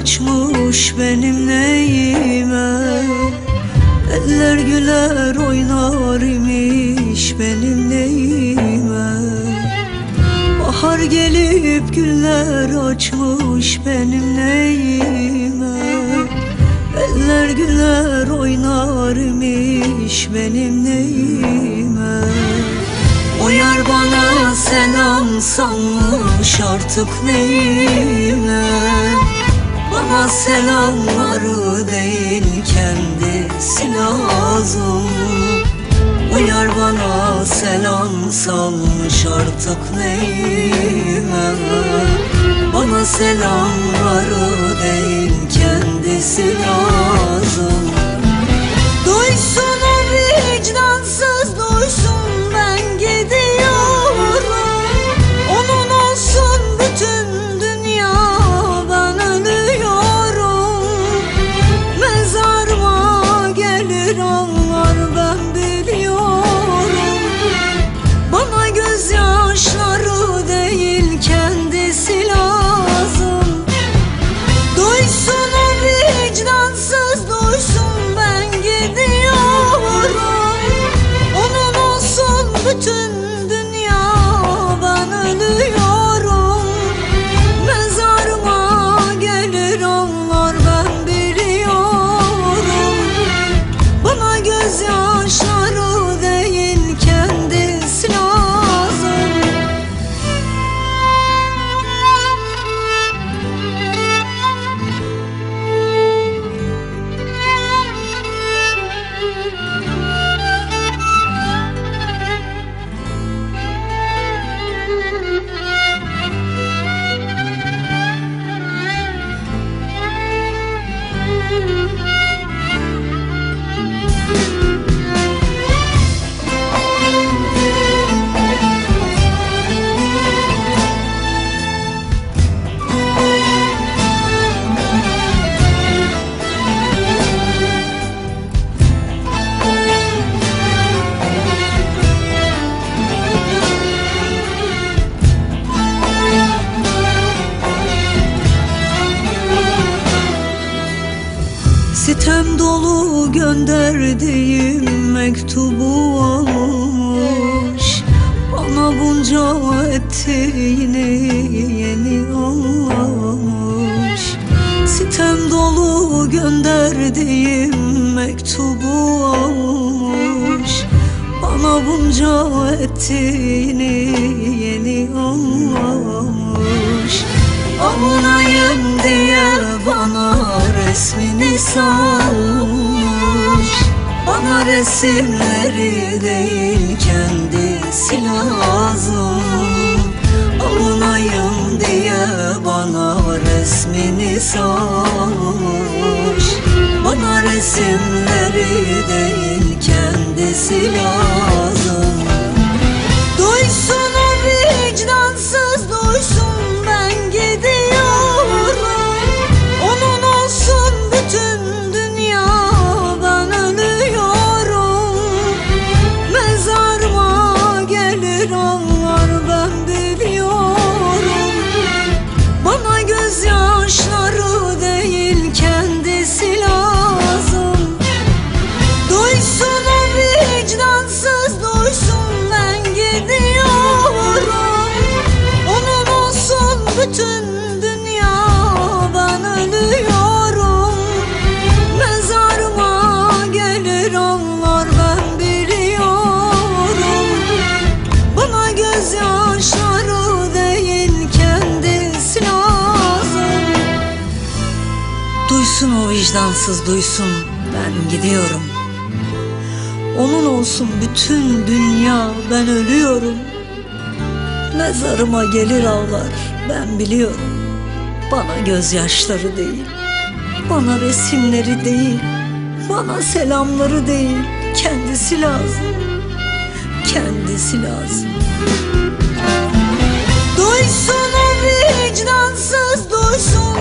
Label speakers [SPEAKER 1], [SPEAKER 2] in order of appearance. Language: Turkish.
[SPEAKER 1] açmış benim neyime? Eller güler oynar imiş benim neyime? Bahar gelip güller açmış benim neyime? Eller güler oynar imiş benim neyime? O yar bana selam salmış artık neyime Bana selamları değil kendisi lazım O yar bana selam salmış artık neyime? Bana selamları değil kendisi lazım Sitem dolu gönderdiğim mektubu almış. Bana bunca ettiğini yeni anlamış Sitem dolu gönderdiğim mektubu almış. Bana bunca ettiğini yeni anlamış Avunayım diye bana resmini salmış. Bana resimleri değil kendisi lazım. Avunayım diye bana resmini salmış. Bana resimleri değil kendisi lazım vicdansız duysun ben gidiyorum. Onun olsun bütün dünya ben ölüyorum. Mezarıma gelir ağlar ben biliyorum. Bana gözyaşları değil Bana resimleri değil Bana selamları değil Kendisi lazım Kendisi lazım. Duysun o vicdansız duysun